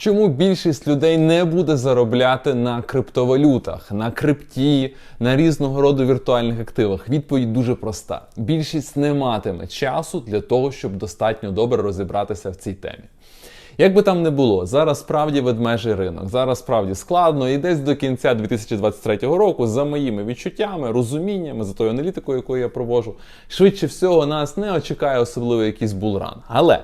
Чому більшість людей не буде заробляти на криптовалютах, на крипті, на різного роду віртуальних активах? Відповідь дуже проста: більшість не матиме часу для того, щоб достатньо добре розібратися в цій темі. Як би там не було, зараз справді ведмежий ринок, зараз справді складно, і десь до кінця 2023 року, за моїми відчуттями, розуміннями, за тою аналітикою, яку я провожу, швидше всього нас не очікає особливо якийсь булран. Але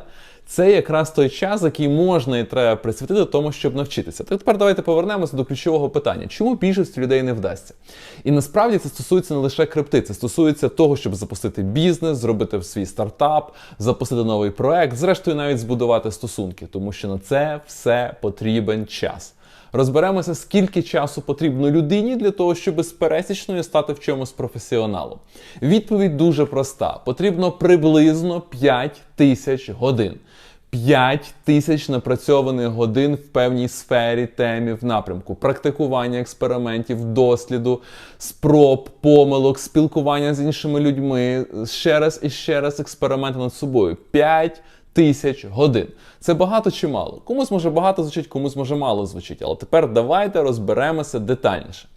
це якраз той час, який можна і треба присвятити тому, щоб навчитися. Так тепер давайте повернемося до ключового питання: чому більшості людей не вдасться? І насправді це стосується не лише крипти, це стосується того, щоб запустити бізнес, зробити свій стартап, запустити новий проект, зрештою навіть збудувати стосунки, тому що на це все потрібен час. Розберемося, скільки часу потрібно людині для того, щоб з пересічною стати в чомусь професіоналом. Відповідь дуже проста: потрібно приблизно 5 тисяч годин. 5 тисяч напрацьованих годин в певній сфері, темі, в напрямку практикування експериментів, досліду, спроб, помилок, спілкування з іншими людьми, ще раз і ще раз експерименти над собою. 5 тисяч годин. Це багато чи мало? Комусь може багато звучить, комусь може мало звучить. Але тепер давайте розберемося детальніше.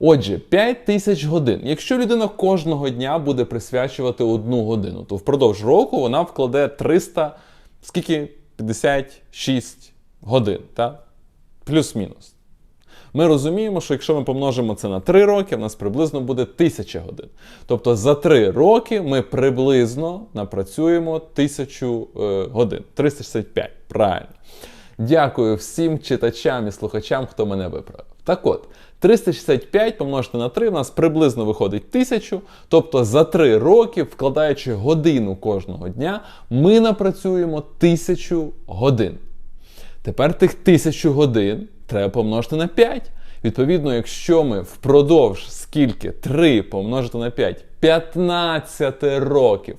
Отже, 5 тисяч годин. Якщо людина кожного дня буде присвячувати одну годину, то впродовж року вона вкладе 300, скільки? 56 годин, так? Плюс-мінус. Ми розуміємо, що якщо ми помножимо це на 3 роки, в нас приблизно буде 1000 годин. Тобто за 3 роки ми приблизно напрацюємо 1000 е, годин. 365. Правильно. Дякую всім читачам і слухачам, хто мене виправив. Так от, 365 помножити на 3 в нас приблизно виходить 1000. Тобто за 3 роки, вкладаючи годину кожного дня, ми напрацюємо 1000 годин. Тепер тих 1000 годин треба помножити на 5. Відповідно, якщо ми впродовж скільки 3 помножити на 5, 15 років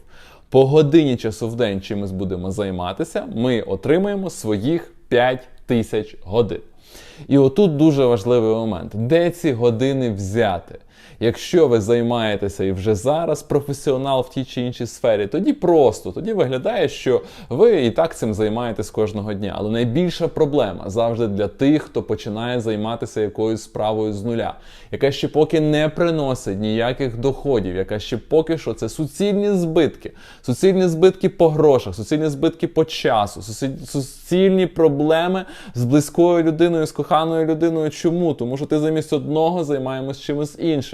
по годині часу в день чимось будемо займатися, ми отримаємо своїх 5 тисяч годин. І отут дуже важливий момент, де ці години взяти. Якщо ви займаєтеся і вже зараз професіонал в тій чи іншій сфері, тоді просто тоді виглядає, що ви і так цим займаєтесь кожного дня. Але найбільша проблема завжди для тих, хто починає займатися якоюсь справою з нуля, яка ще поки не приносить ніяких доходів, яка ще поки що це суцільні збитки, суцільні збитки по грошах, суцільні збитки по часу, суцільні проблеми з близькою людиною, з коханою людиною. Чому? Тому що ти замість одного займаємось чимось іншим.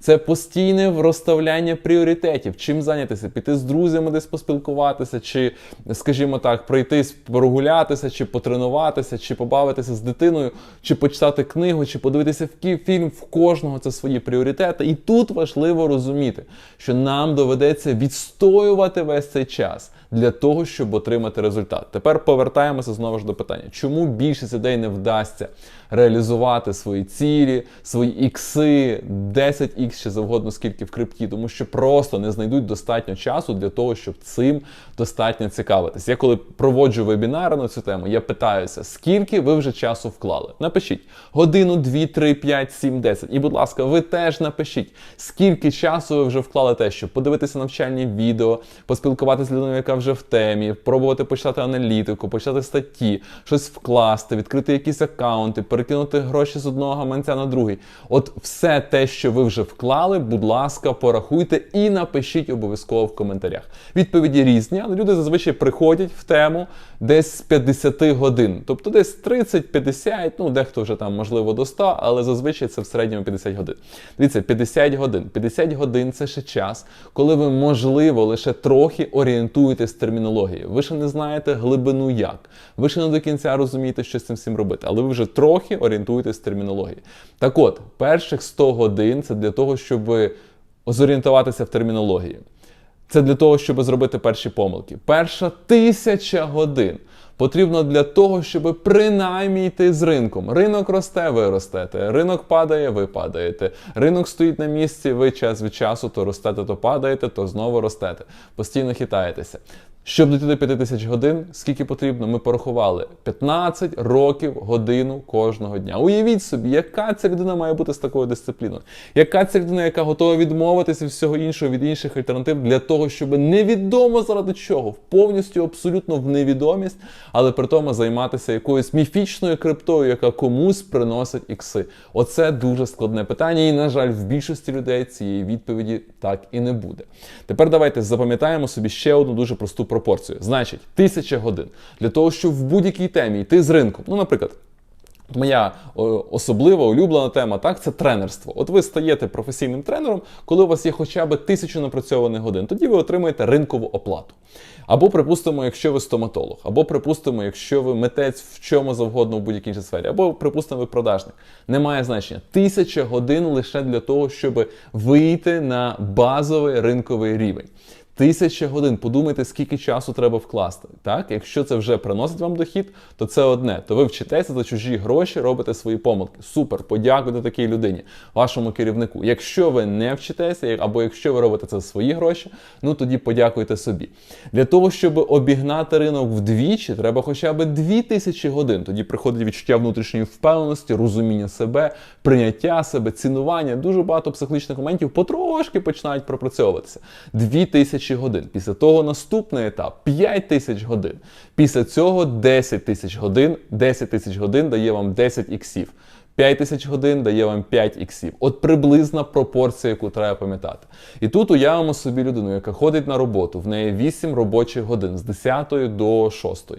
Це постійне розставляння пріоритетів. Чим зайнятися? Піти з друзями десь поспілкуватися, чи, скажімо так, пройтись, прогулятися, чи потренуватися, чи побавитися з дитиною, чи почитати книгу, чи подивитися фільм. В кожного це свої пріоритети. І тут важливо розуміти, що нам доведеться відстоювати весь цей час для того, щоб отримати результат. Тепер повертаємося знову ж до питання, чому більшість людей не вдасться реалізувати свої цілі, свої ікси, 10х чи завгодно скільки в крипті, тому що просто не знайдуть достатньо часу для того, щоб цим достатньо цікавитись. Я коли проводжу вебінари на цю тему, я питаюся, скільки ви вже часу вклали. Напишіть годину, 2, 3, 5, 7, 10. І, будь ласка, ви теж напишіть, скільки часу ви вже вклали те, щоб подивитися навчальні відео, поспілкуватися з людиною, яка вже в темі, пробувати почитати аналітику, почитати статті, щось вкласти, відкрити якісь аккаунти, перекинути гроші з одного гаманця на другий. От все те, що ви вже вклали, будь ласка, порахуйте і напишіть обов'язково в коментарях. Відповіді різні, але люди зазвичай приходять в тему десь з 50 годин, тобто десь 30-50, ну дехто вже там можливо до 100, але зазвичай це в середньому 50 годин. Дивіться, 50 годин. 50 годин це ще час, коли ви, можливо, лише трохи орієнтуєтесь термінологією. Ви ще не знаєте глибину як. Ви ще не до кінця розумієте, що з цим всім робити, але ви вже трохи орієнтуєтесь в термінології. Так от, перших 100 годин це для того, щоб зорієнтуватися в термінології. Це для того, щоб зробити перші помилки. Перша тисяча годин потрібно для того, щоб принаймні йти з ринком. Ринок росте, ви ростете. Ринок падає, ви падаєте. Ринок стоїть на місці, ви час від часу то ростете, то падаєте, то знову ростете. Постійно хитаєтеся. Щоб дійти до 5000 годин, скільки потрібно, ми порахували 15 років годину кожного дня. Уявіть собі, яка ця людина має бути з такою дисципліною. Яка ця людина, яка готова відмовитися від всього іншого від інших альтернатив для того, щоб невідомо заради чого, повністю абсолютно в невідомість, але при тому займатися якоюсь міфічною криптою, яка комусь приносить ікси. Оце дуже складне питання, і на жаль, в більшості людей цієї відповіді так і не буде. Тепер давайте запам'ятаємо собі ще одну дуже просту пропорцію. Значить, тисяча годин для того, щоб в будь-якій темі йти з ринку. Ну, наприклад. Моя особлива улюблена тема, так, це тренерство. От ви стаєте професійним тренером, коли у вас є хоча б тисячу напрацьованих годин, тоді ви отримаєте ринкову оплату. Або, припустимо, якщо ви стоматолог, або припустимо, якщо ви митець в чому завгодно в будь-якій іншій сфері, або припустимо, ви продажник. Немає значення. Тисяча годин лише для того, щоб вийти на базовий ринковий рівень. Тисяча годин. Подумайте, скільки часу треба вкласти. Так, якщо це вже приносить вам дохід, то це одне. То ви вчитеся за чужі гроші, робите свої помилки. Супер, подякуйте такій людині, вашому керівнику. Якщо ви не вчитеся, або якщо ви робите це за свої гроші, ну тоді подякуйте собі. Для того, щоб обігнати ринок вдвічі, треба хоча б дві тисячі годин. Тоді приходить відчуття внутрішньої впевненості, розуміння себе, прийняття себе, цінування. Дуже багато психологічних моментів потрошки починають пропрацьовуватися. Дві тисячі годин. Після того наступний етап 5 тисяч годин. Після цього 10 тисяч годин. 10 тисяч годин дає вам 10 іксів. 5 тисяч годин дає вам 5 іксів. От приблизна пропорція, яку треба пам'ятати. І тут уявимо собі людину, яка ходить на роботу, в неї 8 робочих годин з 10 до 6.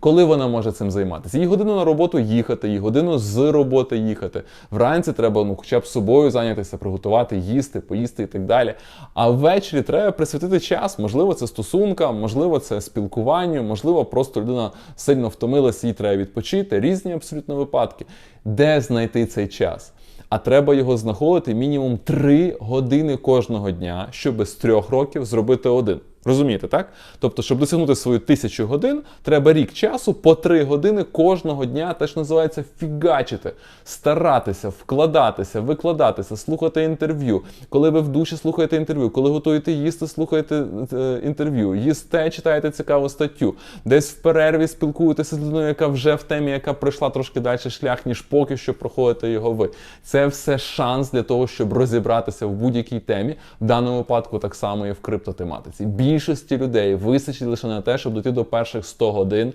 Коли вона може цим займатися? Їй годину на роботу їхати, їй годину з роботи їхати. Вранці треба ну, хоча б собою зайнятися, приготувати, їсти, поїсти і так далі. А ввечері треба присвятити час. Можливо, це стосункам, можливо, це спілкуванню, можливо, просто людина сильно втомилася, їй треба відпочити. Різні абсолютно випадки. Де знайти цей час? А треба його знаходити мінімум 3 години кожного дня, щоб з трьох років зробити один. Розумієте, так? Тобто, щоб досягнути свою тисячу годин, треба рік часу по три години кожного дня, теж називається фігачити, старатися, вкладатися, викладатися, слухати інтерв'ю. Коли ви в душі слухаєте інтерв'ю, коли готуєте їсти, слухаєте е, інтерв'ю, їсте, читаєте цікаву статтю, десь в перерві спілкуєтеся з людиною, яка вже в темі, яка пройшла трошки далі шлях, ніж поки що проходите його ви. Це все шанс для того, щоб розібратися в будь-якій темі. В даному випадку так само і в криптотематиці більшості людей вистачить лише на те, щоб дойти до перших 100 годин,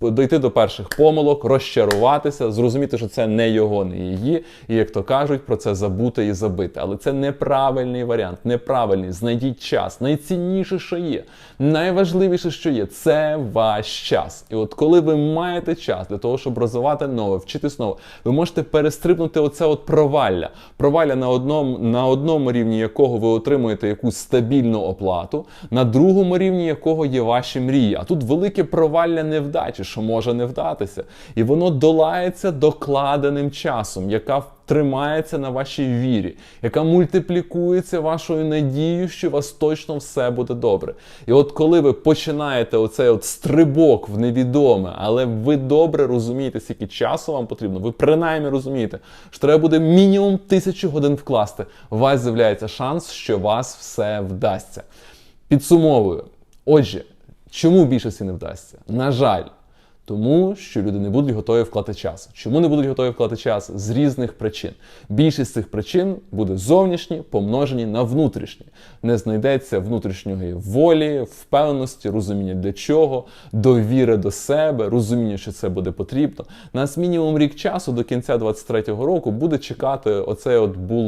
дойти до перших помилок, розчаруватися, зрозуміти, що це не його, не її, і як то кажуть, про це забути і забити. Але це неправильний варіант, неправильний. Знайдіть час. Найцінніше, що є, найважливіше, що є, це ваш час. І от коли ви маєте час для того, щоб розвивати нове, вчитись нове, ви можете перестрибнути оце от провалля. Провалля на одному, на одному рівні якого ви отримуєте якусь стабільну оплату. на другому рівні якого є ваші мрії. А тут велике провалля невдачі, що може не вдатися. І воно долається докладеним часом, яка тримається на вашій вірі, яка мультиплікується вашою надією, що у вас точно все буде добре. І от коли ви починаєте оцей от стрибок в невідоме, але ви добре розумієте, скільки часу вам потрібно, ви принаймні розумієте, що треба буде мінімум тисячу годин вкласти. У вас з'являється шанс, що вас все вдасться. Підсумовую. Отже, чому більшості не вдасться? На жаль, тому що люди не будуть готові вклати час. Чому не будуть готові вклати час? З різних причин. Більшість цих причин буде зовнішні, помножені на внутрішні. Не знайдеться внутрішньої волі, впевненості, розуміння для чого, довіри до себе, розуміння, що це буде потрібно. Нас мінімум рік часу до кінця 23-го року буде чекати оцей от бул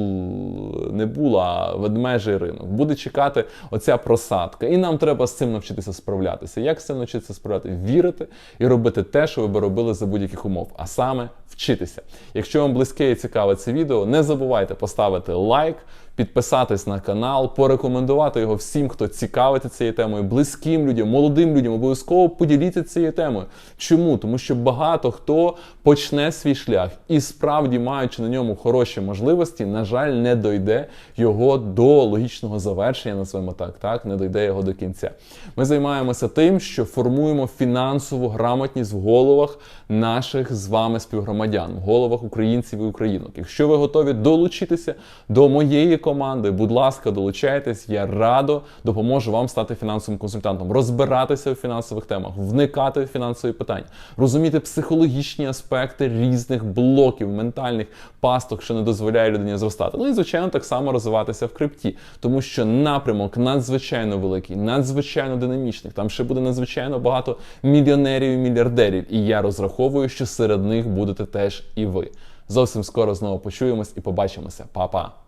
не бул, а ведмежий ринок. Буде чекати оця просадка. І нам треба з цим навчитися справлятися. Як з цим навчитися справляти? Вірити і робити робити те, що ви би робили за будь-яких умов, а саме вчитися. Якщо вам близьке і цікаве це відео, не забувайте поставити лайк, підписатись на канал, порекомендувати його всім, хто цікавиться цією темою, близьким людям, молодим людям. Обов'язково поділіться цією темою. Чому? Тому що багато хто почне свій шлях і справді, маючи на ньому хороші можливості, на жаль, не дойде його до логічного завершення, називаємо так, так, не дойде його до кінця. Ми займаємося тим, що формуємо фінансову грамотність в головах наших з вами співгромадян, в головах українців і українок. Якщо ви готові долучитися до моєї командою. Будь ласка, долучайтесь. Я радо допоможу вам стати фінансовим консультантом, розбиратися у фінансових темах, вникати в фінансові питання, розуміти психологічні аспекти різних блоків, ментальних пасток, що не дозволяє людині зростати. Ну і звичайно, так само розвиватися в крипті, тому що напрямок надзвичайно великий, надзвичайно динамічний. Там ще буде надзвичайно багато мільйонерів і мільярдерів. І я розраховую, що серед них будете теж і ви. Зовсім скоро знову почуємось і побачимося. Па-па!